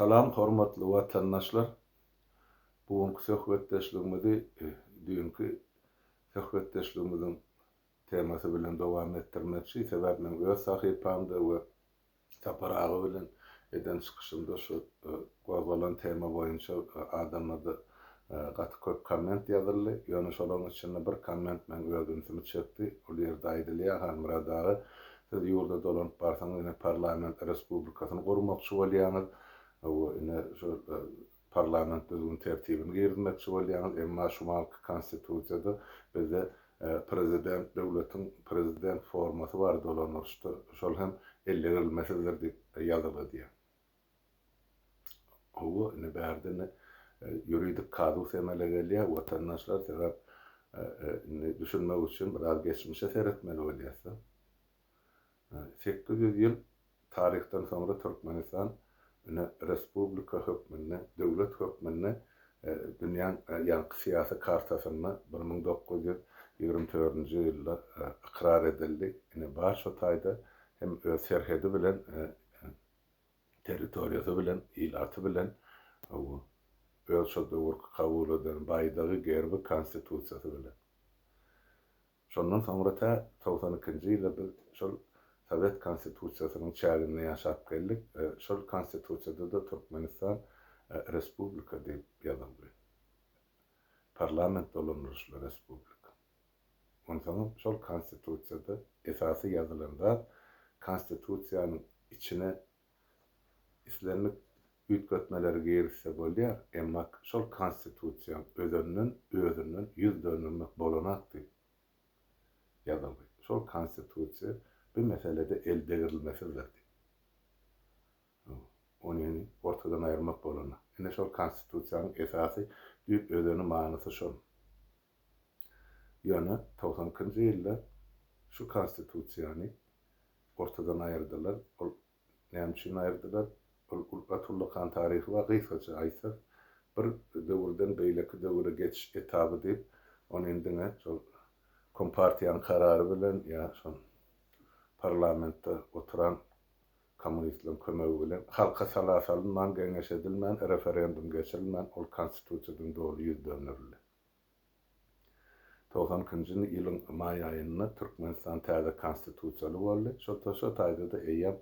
Salam hormatly watandaşlar. Bugünkü söhbetdeşligimizi e, dünkü söhbetdeşligimizin temasy bilen dowam etdirmekçi. Sebäp men öz sahypamda we taparagy bilen eden çykyşymda şu gowgalan tema boýunça adamlarda gaty köp komment ýazyldy. Ýöne şolaryň içinde bir komment men özümsimi çekdi. Ol ýerde aýdylýar han muradagy siz ýurda dolanıp barsaňyz parlament respublikasyny gurmakçy bolýaňyz. O ine şu parlament düzgün tertibini girmekçi bolýaňyz. Emma şumal konstitusiýada bizde prezident döwletiň prezident formasy bar dolanyrşdy. Şol hem ellerilmesidir diýip ýazyldy. O ine bärdine yuridik kadus emele gelýär, watandaşlar sebäp ne düşünmek üçin biraz geçmişe seyretmeli bolýarsa. 800 ýyl tarihten sonra Türkmenistan ine respublika hökmünde, döwlet hökmünde dünýäň ýanky syýasy kartasyny 1924-nji ýylda ikrar edildi. Ine bar şu taýda hem öz serhedi bilen territoriýasy bilen, ýylarty bilen öz şu döwür kabul eden baýdagy gerbi konstitusiýasy bilen. Şondan sonra ta 92-nji ýylda şol Sovet konstitusiýasynyň çäginde ýaşap geldik. Şol konstitusiýada da Türkmenistan respublika diýip ýazyldy. Parlament dolanýarly respublika. Ondan şol konstitusiýada esasy ýazylanda konstitusiýanyň içine islenmek ütgötmeleri girirse bolýar, emma şol konstitusiýa özünden özünden ýüz dönürmek bolanakdy. Ýazyldy. Şol konstitusiýa bir meselede elde edilmesidir. Onu yani ortadan ayırmak bolana. Ene şol konstitusiýanyň esasy düýp özüne manysy şol. Ýöne 90-njy ýylda şu konstitusiýany ortadan ayırdılar. Ol näme üçin ayırdylar? Atullah tarihi var, gıysaca aýsar. Bir döwürden beýleki döwüre geçiş etaby diýip, onu indine şol kompartiýanyň karary bilen ýa şol parlamentde oturan komünistlerin kömegi bilen halka salasalyndan geňeş edilmän referendum geçirilmän ol konstitusiýadan dogry ýüz dönürildi. 90-njy ýylyň maý aýynda Türkmenistan täze konstitusiýaly boldy. Şol taşa taýda da eýýär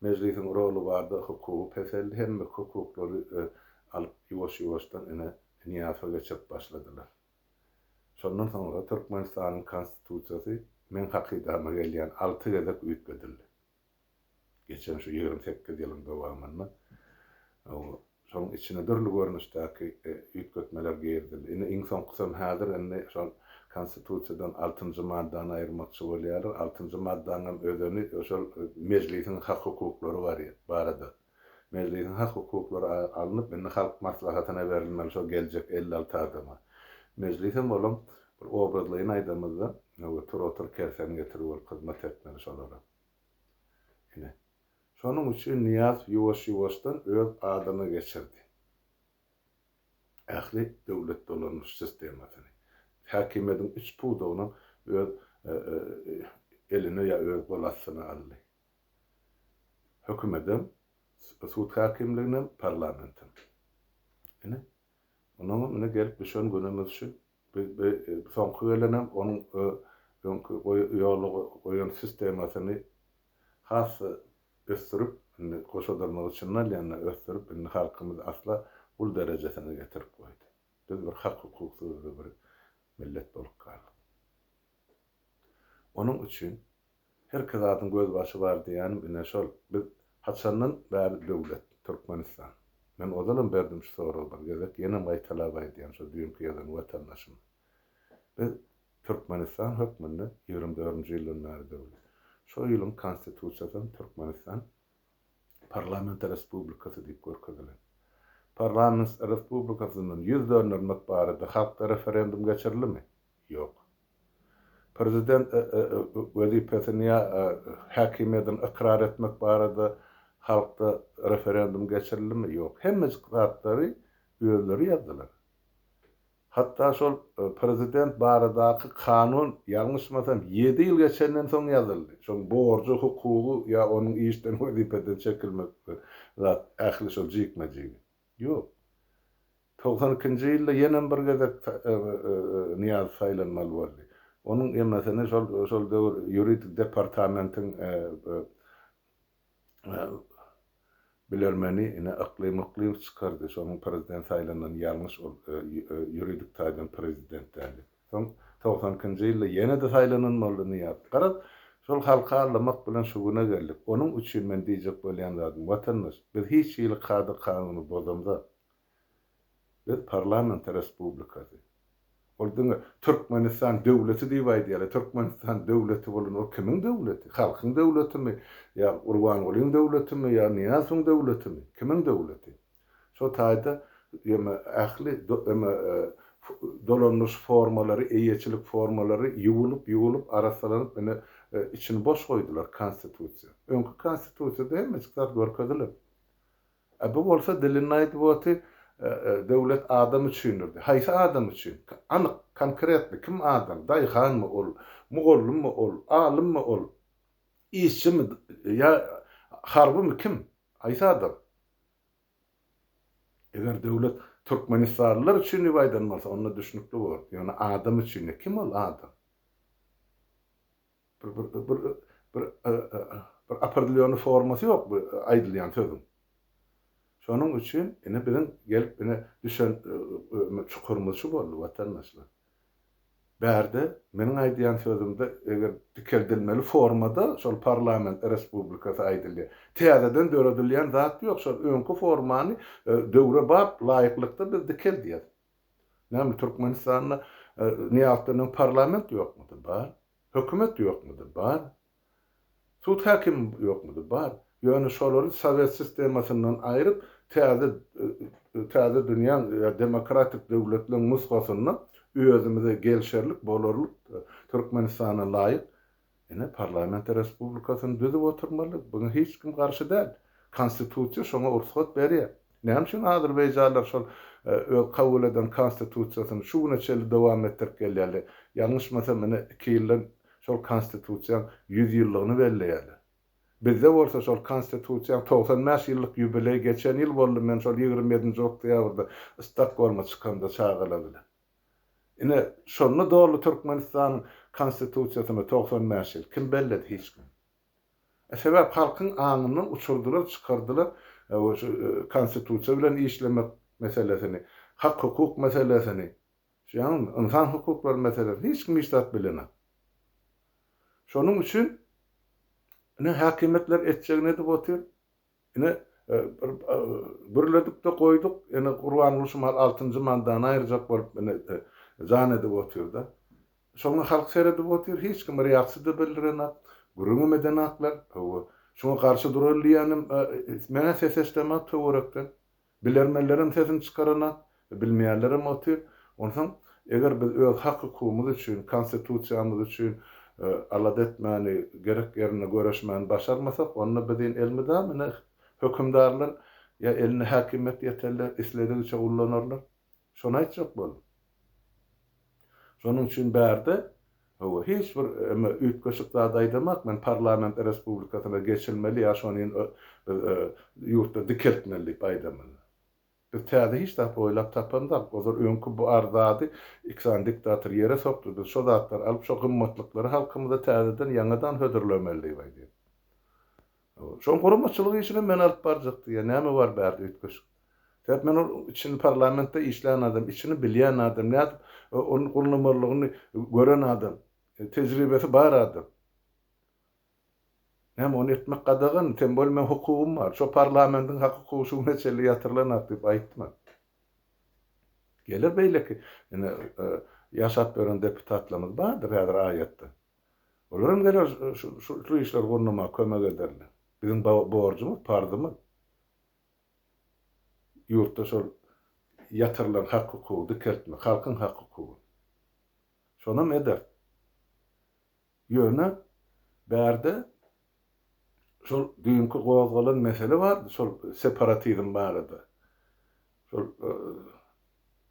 meclisin rolu vardı, hukuku peseldi, hem hukukları alıp yuvaş yuvaştan ine niyafa geçip başladılar. Şondan sonra Türkmenistan'ın konstitusiýasy men hakydama gelýän 6 gezek üýtgedildi. Geçen şu 28 ýylyň dowamında o şoň içine dörlü görnüşdäki üýtgetmeler girdildi. Ine iň soňky häzir ende şol konstitusiýadan 6-njy maddany aýyrmakçy bolýar. 6-njy maddanyň özüni şol meclisin hak hukuklary bar barada. Meclisin hak hukuklary alınıp indi halk maslahatyna berilmeli şol geljek 56 adama. Meclisin bolan bir obradlygyny aýdamyzda, näme tur otur kersen getirip bol hyzmat etmeli şolara. Ine. Şonuň üçin Niyaz ýuwaş ýuwaşdan öz adamy geçirdi. Ähli döwlet dolanýan sistemasyny. hakimiyetin üç onun öz e, e, eline ya öz bolasyny aldy. Hökümetin sud. Ene onun ine gelip bir şön günümüz şu bir son kuyelenem onun önkü yolu oyun sistemasyny has östürüp koşadırmak için yani östürüp halkımız asla bu derecesine getirip koydu. Biz bir hak hukuksuz bir millet bolup kaldy. Onun üçin her kazadyň göz başı bar diýen ine şol biz haçandan bäri döwlet Türkmenistan. Berdim şu soraw bar gezek ýene maý talap aýdýan şu düýünki ýadan watandaşym. Biz Türkmenistan hökmünde 24-nji ýyllarda döwlet. Şu ýylyň konstitusiýasyny Türkmenistan parlament respublikasy diýip görkezdiler. Parlament Respublikasynyň ýüz dönürmek barada halkda referendum geçirilmi? Ýok. Prezident wezipesini hakimiýetin ikrar etmek barada halkda referendum geçirilmi? Ýok. Hemme zatları özleri ýazdylar. Hatta şol e, prezident baradaky kanun ýalňyşmasam 7 ýyl geçenden soň ýazyldy. Şol borcu, hukugu ya onuň işden wezipeden çekilmek zat ähli şol jikmejigi. Ýok. 92-nji ýylda ýene bir gezek e, e, niýaz saýlanmaly boldy. Onuň emesine şol şol döwür ýuridik departamentiň bilermeni ine aqlim aqlim çıkardı. Şonun prezident saylanan ýalňyş ol ýuridik taýdan prezident däli. Soň 90-njy ýylda ýene de saylanan boldy ýapdy. Garap şol halka alamak bilen şuguna geldik. Onuň üçin men diýjek bolýan zadym watandaş biz hiç ýyl kady kanuny bozamda. Biz parlament respublikasy. Olduňa Türkmenistan döwleti diýip aýdýar. Türkmenistan döwleti bolan o kimiň döwleti? Halkyň döwletimi? Ya Urwan Gulyň döwletimi? Ya Niýazyň döwletimi? Kimiň döwleti? Şo taýda ýema ähli ýema e, dolanmış formalary, eýeçilik formalary ýuwulup ýuwulup arasylanyp ene içini boş goýdular konstitusiýa. Öňkü konstitusiýada hem çyklar görkezilip. E bu bolsa dilini aýdyp devlet adam üçindir. Haysa adam üçin. Anyk, konkretli kim adam? Dayhan mı ol? Mugollum mu ol? Alim mi ol? İşçi mi? Ya harbi mi kim? Haysa adam. Eger devlet Türkmenistanlılar üçin ibaydan varsa onunla düşünüklü var. Yani adam üçin kim ol adam? Bir, bir, bir, bir, bir, bir, bir, bir forması yok bu aydılyan sözüm. Şonun üçin ene bilen gelip ene düşen e, e, çukurumuz şu boldy watandaşlar. Bärde meniň aýdýan sözümde eger dikeldilmeli formada şol parlament respublikasy aýdyldy. Täzeden döredilýän zat ýok, şol öňkü formany e, döwre bap laýyklykda biz dikeldiýär. Näme Türkmenistanyň niýatlynyň parlament ýokmudy? Bar. Hökümet ýokmudy? Bar. Sud hakim ýokmudy? Bar. Ýöne şolary sowet sistemasynyň aýryp täze täze dünýä demokratik döwletlerin musgasyny özümize gelşerlik bolarlyk Türkmenistana laýyk ene parlament respublikasyny düzüp oturmaly. Buna hiç kim garşy däl. Konstitusiýa şoňa ursat berýär. Näme şol Azerbaýjanlar şol ö kabul eden konstitusiýasyny şu güne çeli dowam etdirip gelýärler. Ýalňyşmasam mene 2 ýyldan şol konstitusiýa 100 ýyllygyny belleýärler. Bizde bolsa şol konstitusiýa 90 ýyllyk ýubiley geçen ýyl boldy men şol 27-nji oktýabrda Stokgolma çykanda çağıladylar. Ine şonu dolu Türkmenistan konstitusiýasyny 90 ýyl kim belledi hiç kim. E sebäp halkyň aňyny uçurdular, çykardylar. E, o e, konstitusiýa bilen işlemek meselesini, hak hukuk meselesini, şoň insan hukukları meselesini hiç kim işlet bilenä. Şonun üçin Ne hakimiyetler etçeğine de botur. Ne birledik de koyduk. Yani Kur'an hal 6. mandan ayıracak bolup ne zan edip otur da. Şoňa halk seredip otur. Hiç kim reaksiýa da bildirenat. Gurunu medenatlar. Şoňa karşı durulýanym mene ses eslemek töwerekden. Bilermelerin sesini çıkaranat. Bilmeýänlerim otur. Ondan eger biz öz hak hukumumuz üçin, konstitusiýamyz üçin, E, alad etmäni, gerek yerine göreşmäni başarmasak, onu bizin elmida mene hökümdarlar ya elini hakimet yeterler, isledigçe ullanarlar. Şona yok bol. Şonuň üçin bärde Owa hiç bir ütköşükda daýdamak, men parlament respublikasyna geçilmeli, ya şonin e, e, ýurtda dikeltmeli paýdamaly. Täze hiç tap oýlap tapandak. Ozar öňkü bu ardady iksan diktator ýere sokdy. Biz şo zatlar alyp şo gymmatlyklary halkymyza täzeden ýangadan hödürlemeli diýdi. Şo gurumçylygy işine men alyp barjakdy. Ya näme bar bärdi ütgüş. Täp men için parlamentde işleýän adam, içini bilýän adam, näde onun gurulmalygyny gören adam, e, tejribesi bar adam. Hem onu etmek kadagın, tembol men hukukum var. Şu parlamentin hukuku şu ne çeli yatırlan atıp aytma. Gelir beyle ki, yani, e, yaşat bören deputatlarımız vardır her ayette. Olurum gelir şu, şu, şu işler kurnuma kömek ederler. Bizim borcumuz, pardımız. Yurtta şu yatırlan hak hukuku dikertme, halkın hak hukuku. Şona eder? Yöne, berde, şol dünkü gowazgalan mesele bar, şol separatizm barada. Şol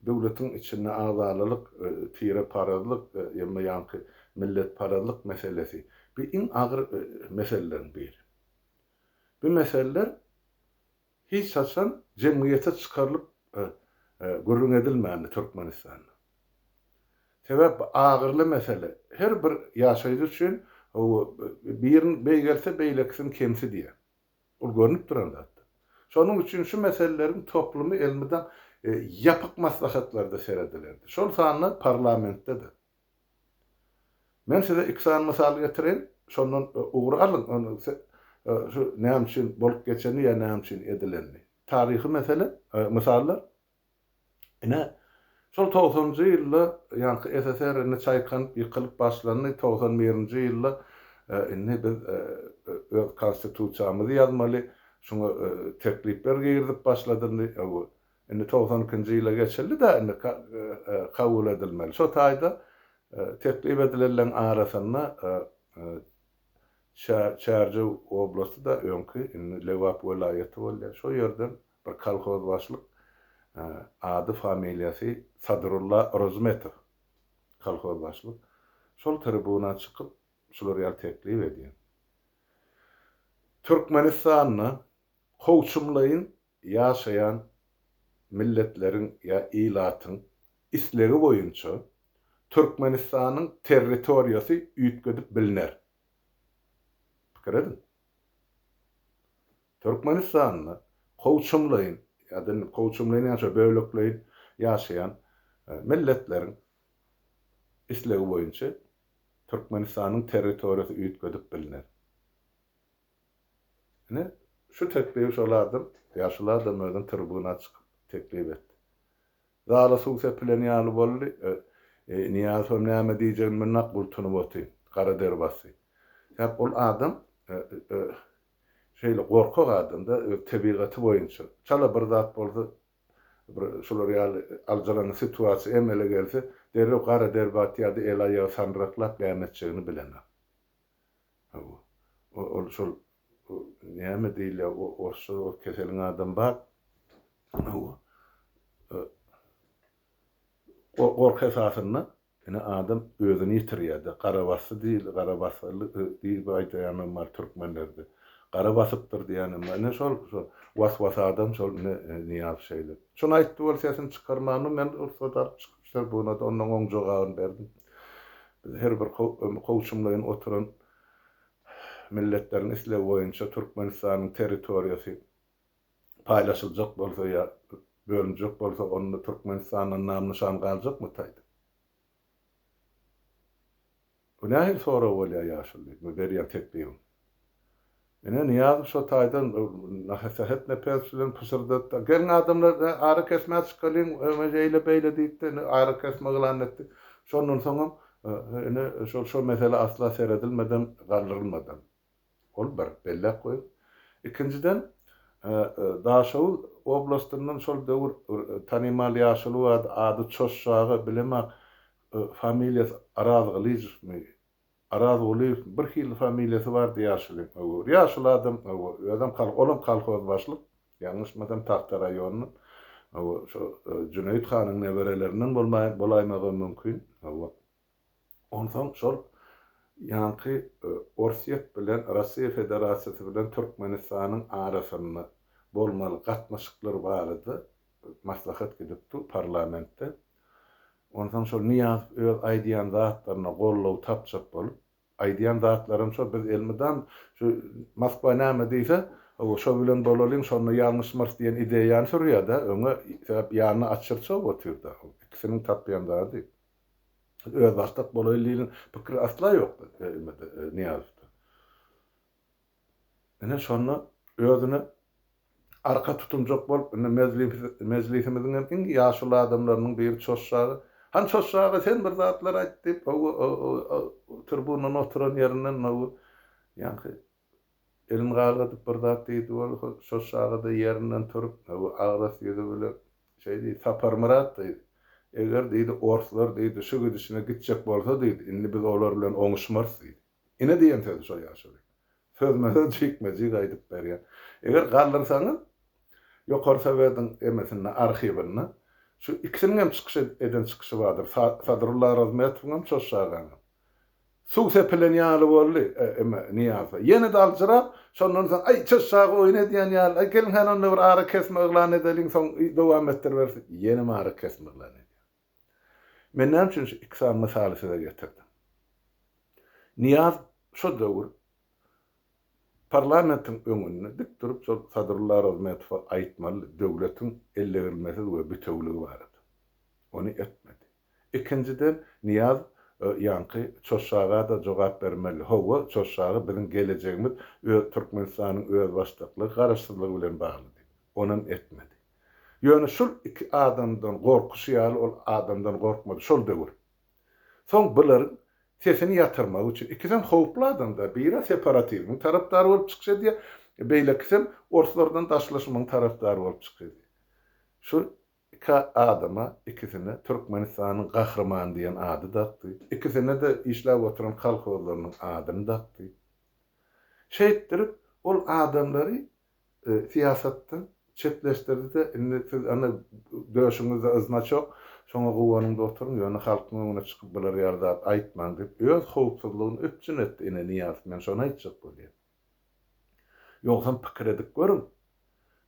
döwletiň içinde azalalyk, e, tire paralyk, ýa-da ýanky millet paralyk meselesi. Bu iň agyr e, meselelerin biri. Bu meseleler hiç saçan cemiyete çıkarılıp e, e, gurrun edilmeyen Türkmenistan'da. Sebep ağırlı mesele. Her bir yaşayıcı için birin bey gelse beyleksin kemsi diye. O görünüp duran da. Şonun için şu meselelerin toplumu elmeden e, yapık maslahatlarda seyredilerdi. Şol sanlı parlamentde de. Men size iksan misal getirin, şonun e, uğru alın, onu e, şu näme üçin bolup geçeni ya näme üçin edilenni. Tarihi mesele, e, misallar. Ine şol 90-njy ýylda, ýani SSR-ni çaýkan ýykylyp başlandy 91-nji ýylda inne biz öz konstitusiýamyzy ýazmaly, şoňa teklipler girdip başladyny. Ine 92-nji ýyla geçildi de ine kabul edilmeli. Şo taýda teklip edilen arasında Çärje oblasty da öňkü Lewap welaýaty bolýar. Şo ýerden bir kolhoz başlyk ady familiýasy Sadrullah Rozmetov kolhoz başlyk. Şol tribuna çykyp şular ýa teklip edýär. Türkmenistanyny howçumlaýyn ýaşaýan milletleriň ýa ilatyň islegi boýunça Türkmenistan'ın territoriyası üyütgödüp biliner. Fikir edin. Türkmenistan'ı kovçumlayın, ya da kovçumlayın yaşa bölükleyin yaşayan e, milletlerin islegi boyunca Türkmenistan'ın territoriyası üyütgödüp biliner. Ne? Şu teklif şoladım, yaşlılardım ödün tribuna çıkıp teklif etti. Zala suğse plani yalı bolli, e, e, niyaz diýjegin men nakbul tunup oty Kara Derbasy. Hep ol adam e, e, şeýle gorkak adam da e, tebigaty boýunça. Çala bir zat boldy. Bir şolar ýaly aljalan situasiýa emele gelse, derre Kara Derbaty ýa-da Elaýa sanraklap beýanetçigini bilen. O ol şol näme diýilýär o orşo keseliň adam bar. O gork esasında ene adam özünü yitirýärdi. Garabasy diýil, garabasly diýip aýdýan mar türkmenlerde. Garabasykdyr diýen men şol adam şol ne niýaz şeýle. Şonu aýtdy bolsaň çykarmany men urfada çykypdyr buna da onuň oň jogabyny berdim. Her bir howçumlaryň oturan milletlerin isle boýunça Türkmenistanyň territoriýasy paýlaşyljak bolsa ýa bölünjek bolsa onu Türkmenistanyň namyny şan galjak mı taýdy? Bu nähil sora bolýar ýaşylyk, bu berýän tekbir. Ene niýaz şo taýdan nahasahat nepelsilen pusyrda gelin adamlar ara kesmäs çykylyn ömejeýle beýle diýdi, ara kesme glanetdi. Şonun soňam ene şol şol mesele asla seredilmeden galdyrylmadan. Ol bir bellek goýup. Ikinciden daha şol oblastından şol döwür tanymal ýaşyly ady ady çoşşagy bilemek familiýa arazgylyz arazgyly bir hil familiýasy bar diýýärler. O ýaşyl adam, adam kal olam kalkoz başlyk, ýalňyşmadan Tahta raýonyny o şo Cüneyt hanyň neberelerinden bolmaý bolaýmagy mümkin. O ondan şol ýanky Orsiýet bilen Russiýa Federasiýasy bilen Türkmenistanyň arasynda bolmaly gatnaşyklar barady. Maslahat gidipdi parlamentde. Ondan şol niýaz öz aýdýan zatlaryna gollaw tapjak bolup, aýdýan zatlarym şo biz elmeden şu Moskwa näme diýse, o şo bilen bolalyň şonu ýalňyş mars diýen ideýany sürýär da, öňe sebäp ýanyny açyrça oturdy. Ikisiniň tapýandary. Öz wagtda bolalyň pikir asla ýok elmede niýazda. Ene şonu özüne arka tutumjak bolup, mezlisimizin en ýaşly adamlarynyň bir çoşşagy Han çoşağa sen bir zatlar aýtdy, o tribunun oturan ýerinden o ýa-ni elin galadyp bir zat diýdi, o çoşağa da ýerinden turup, o agras ýerde bilen şey diýdi, Sapar Murat diýdi. Eger diýdi, orslar diýdi, şu gidişine gitjek bolsa diýdi, indi biz olar bilen oňuşmars diýdi. Ine diýen söz şo ýaşaly. Sözmeden çekmezi gaýdyp berýär. Eger galdyrsaňyz, ýokary sebäden emesinde arhivinde Şu ikisinin çıkış eden çıkışı vardır. Sadrullah Razmet'in hem çok şağanı. Su sepilen yağlı oldu eme niyaza. Yeni dalcıra şonun sen ay çok şağı oyna diyen yağlı. Ay gelin hen onunla bir ağrı kesme ıglan edelim son devam ettir versin. Yeni mi ağrı kesme ıglan edelim. Menden için ikisinin misalisi de getirdim. Niyaz şu dövür parlamentin öňünde dik durup şol Sadrullah Razmetov aýtmaly döwletiň elle verilmesi we bütewligi bar. Onu etmedi. İkinciden Niyaz e, yankı çoşağa da cevap vermeli. Hova çoşağı bizim geleceğimiz Türkmenistan'ın öz başlıklı karışsızlığı bilen bağlı. Onun etmedi. Yani şu iki adamdan korkusu ýaly ol adamdan korkmadı. Şol döwür. Soň buların sesini yatırmak için ikisem howplu adamda biri separatizmin taraftarı bolup çyksa diye beýle kisem ortalardan daşlaşmanın taraftarı bolup çykdy. Şu iki adama ikisine Türkmenistan'ın kahramanı diyen adı daktı. İkisine de işlev oturan kalkoğullarının adını daktı. Şeyittirip ol adamları e, siyasetten çetleştirdi de siz ana döşüňizde ızna çok şoňa gowanynda oturun ýöne halkyň öňüne çykyp biler ýarda aýtman dip öz howpsuzlygyny öpçün etdi ine niýaz men şonu aýtjak bolýar. Ýogsa pikir edip görün.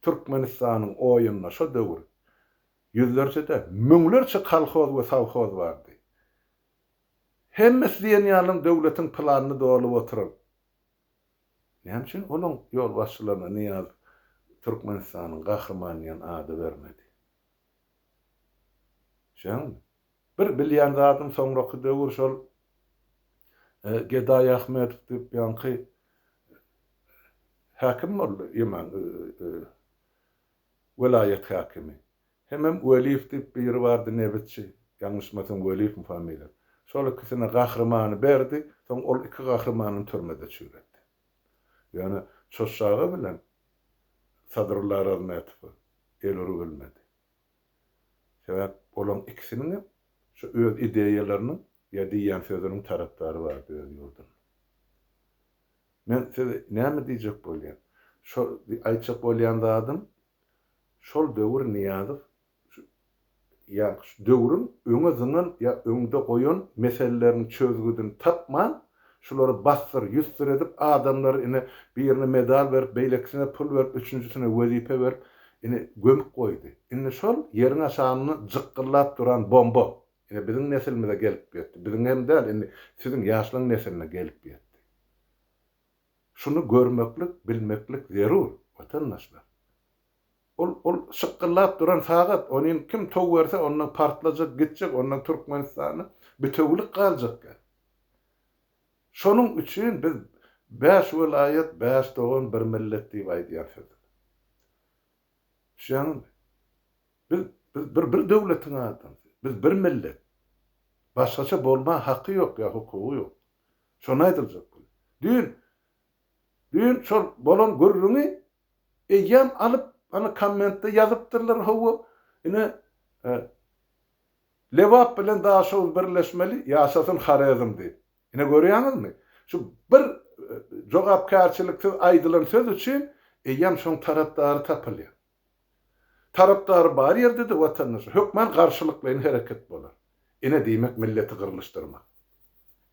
Türkmenistanyň oýunyna şo döwür yüzlerce de münglerce kalkoz ve savkoz vardı. Hemmesi diyen yalım devletin planını doğalı oturup. Ne için? Onun yol başçılarına niyaz Türkmenistan'ın kahramanıyan adı vermedi. Şen bir bilyan zadım sonraki dövür şol e, Geday Ahmetov dip yankı hakim oldu iman e, e, velayet hakimi. Hemem Welif dip biri vardı nebetçi. Yanlışmasın Welif mi familya. Şol ikisine gahrımany berdi. Soň ol iki gahrımanyň türmede çüretdi. Yani çoşağı bilen Sadrullah Razmetov eluru bilmedi. Sebep olan ikisinin şu öz ideyalarının ya diýen sözünün taraftarı var öz yurdun. Men size näme diýjek bolýan? Şo aýtjak bolýan da adam şol döwür niýazyp ya döwrün öňe zyňan ya öňde goýan meselelerini çözgüdün tapman şolary basdyr ýüzsür edip adamlar ine birini medal berip beýleksine pul berip üçüncüsine wezipe berip ine gömüp goýdy. Ine şol ýerin aşanyny jykkylap duran bomba. Ine biziň nesilimize gelip ýetdi. Biziň hem däl, ine siziň ýaşlyň nesiline gelip ýetdi. Şunu görmeklik, bilmeklik zerur, vatandaşlar. ol ol şıkkıllap duran sagat onun kim tog verse ondan partlajak gitjek ondan Türkmenistan'ı bütövlük galjak. Şonun üçin biz 5 vilayet 5 doğan bir millet diýip aýdýar. Şan biz biz bir bir döwletiň adam. Biz bir millet. Başgaça bolma hakkı yok ya hukuku yok. Şonu aýdyljak. Dün dün şol bolan görrüňi eýem alıp ana kommentde yazıptırlar hawu ine e, Levap bilen daha şol birleşmeli yaşasın harazım di. Ine görýäňizmi? Şu bir e, jogapkarçylyk aýdylan söz üçin eýem şoň tarapdary tapylýar. Tarapdary bar ýerde de watandaş hökmen garşylyk bilen hereket bolar. Ine diýmek milleti gyrlyşdyrmak.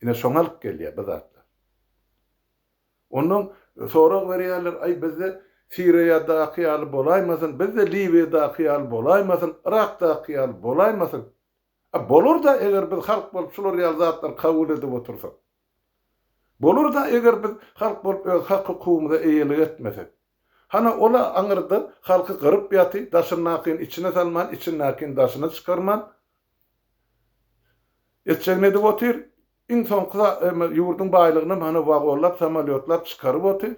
Ine şoň alyp gelýär bu zatlar. Onun sorak berýärler ay bizde Siriýada akyal bolaýmasyn, biz de Libiýada akyal bolaýmasyn, Irakda akyal bolaýmasyn. A bolur da eger biz halk bolup şular ýazatlar kabul edip otursak. Bolur da eger biz halk bolup öz hak hukumyna eýelik etmesek. Hana ola aňyrdy, halky gyryp ýaty, daşynakyň içine salman, içinakyň daşyna çykarman. Etçegne de otur, insan kıza yurdun baylygyny mana wagolap, samalyotlar çykaryp otur.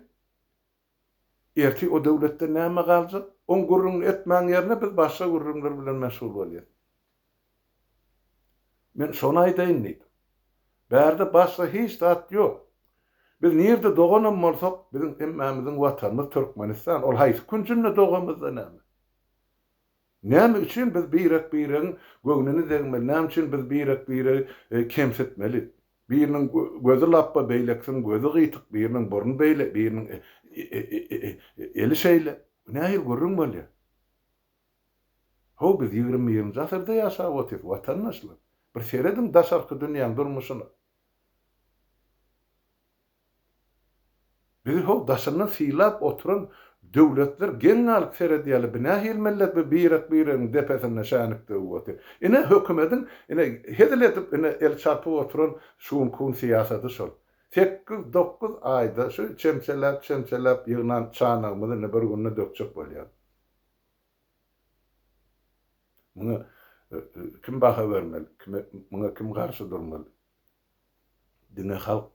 erti o döwletde näme galjak? On gurrun etmän ýerine biz başga gurrunlar bilen meşgul bolýar. Men şonu aýdaýyn diýdim. Bärde başga hiç zat ýok. Biz nirde doganam bolsak, bizim emmämiziň watanymyz Türkmenistan, ol haýsy kunjunda dogamyzda näme? Näme üçin biz birek bireň göwnüni degmeli, näme üçin biz birek bire e, kemsetmeli? Birinin gözü lappa beýleksin, gözü gytyk, birinin burnu beýle, birinin e, eli şeyle. Ne ayır görün böyle. Ho biz 20-20 asyrda ýaşap otyp watandaşlar. Bir seredin daşarky dünýäň durmuşyny. Bir ho daşyny silap oturan döwletler gennalyk serediyali binahil millet bir birak birin depesinde şanıp döwüti. Ine hökümetin ine hedeletip ine el çapı oturan şuun kun siyasaty şol. 8-9 ayda şu çemselap çemselap yığınan çanağımızı ne bir gününe dökçük bolýar. Bunu e, e, kim baha vermeli, kim, kim karşı durmalı? Dine halk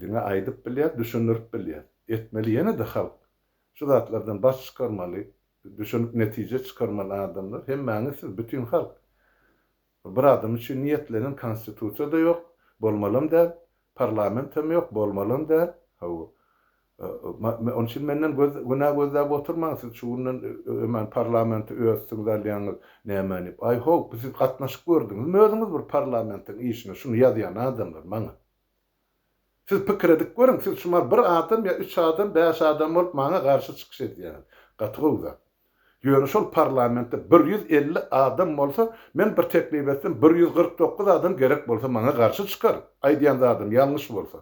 dine aýdyp bilýär, düşünürip bilýär. Etmeli ýene de halk. Şu zatlardan baş çykarmaly, düşünüp netije çykarmaly adamlar. Hem mäňi siz bütün halk. Bir adam üçin niýetlenen konstitusiýa da ýok, bolmalym da, parlament hem ýok, bolmalym da. Hawa. Onun için menden güna gözlep oturmaz. Şunun hemen parlamenti öýsüň dalýanyz näme Ay ho, siz gatnaşyp gördüňiz. Möýüňiz bir parlamentin işine şunu ýazýan adamlar maňa. Siz pikir edip görün, siz şuma bir adam ya üç adam, beş adam bolup maňa garşy çykyş edýär. Gatgyňyza. Ýöne şol parlamentde 150 adam bolsa, men bir teklip etsem 149 adam gerek bolsa maňa garşy çykar. Aýdýan adam ýalňyş bolsa.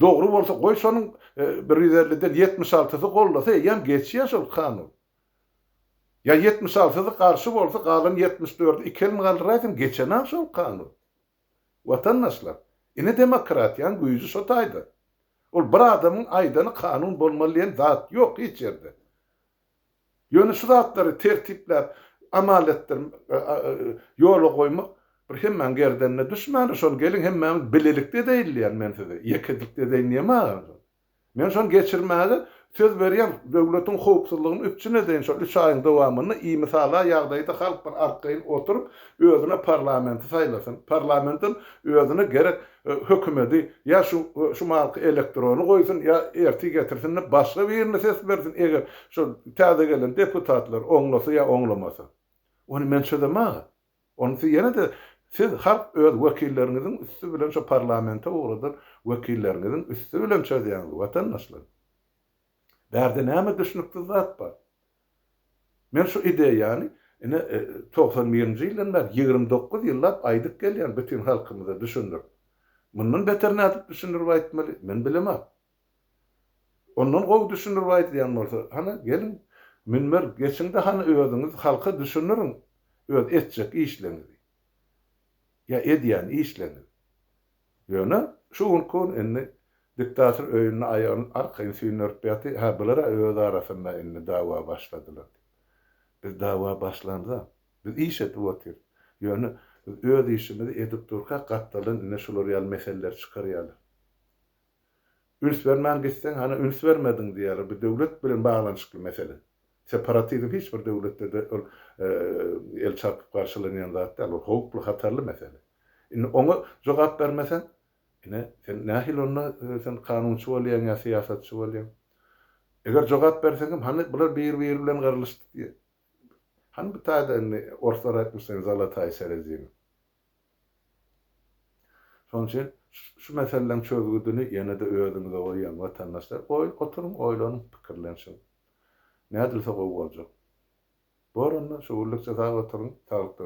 Dogry bolsa goý şonuň 150-den 76-sy gollasa, ýa geçýär şol kanun. Ya 76-sy garşy bolsa, galan 74 iki mi galdyraýdym, geçenä şol kanun. Watandaşlar, ine demokratiýan güýjü şotaýdy. Ol bir adamyň aýdany kanun bolmalyň zat ýok hiç ýerde. Ýöne şu zatlary tertipläp, amal etdir, ýola goýmak bir hemmen gerdenine düşmän şol gelin hemmen bililikde değiller men size. Yekedikde de näme? Men şol geçirmäge söz berýän döwletiň howpsuzlygyny üpçün eden şol 3 aýyň dowamyny iyi misala ýagdaýda halk bir arkaýyn oturup özüne parlamenti saýlasyn. Parlamentin özüne gerek e, hökümeti ya şu e, şu marka elektronu goýsun ya erti getirsin başga birini ses bersin eger şu täze gelen deputatlar oňlasa ya oňlamasa. Onu men şödema. Onu ýene de siz halk öz wekilleriňiziň üstü bilen şu parlamente uğradan wekilleriňiziň üstü bilen çözýäňiz vatandaşlar. Bärde näme düşünükdi zat bar? Men şu ideýany ine 91-nji ýyldan bäri 29 ýyllap aýdyp gelýän bütün halkymyza düşündir. Mundan beter näme düşünür aýtmaly? Men bilemem. Ondan gowy düşünür aýtýan bolsa, hana gelin minmer geçinde hana özüňiz halka düşünürin. Öz etjek işlerinizi. ya edýän işleni. Ýöne şu gün enne diktator öýüne aýan arkaýyn süýnürip ýaty, ha bulara öz arasynda enne dawa başladylar. Biz dawa başlandy. Biz iş etip otyr. Ýöne öz işimizi edip durka gatdalan enne şolar ýaly meseleler çykarýar. Üns vermän gitsen, hana üns vermedin diýär, bu döwlet bilen baglanyşykly mesele. Separatizm hiç bir devlette de e, el çarpıp karşılanan zat değil. O hukuklu hatarlı mesele. Ine onu cevap vermesen, ine sen nahil onu e, sen kanunçu olayan ya siyasatçı olayan. Eğer cevap versen, hani bular bir bir bilen bir tane de ortalar etmişsen Zalatay Serezini. Son için şu meselelerin çözgüdünü yine de öğüdünüze oyan vatandaşlar oy, oturun oylanın fikirlensin. Nädilse gowy boljak. Bu aranda şu ullukça taýyp oturuň, taýyp da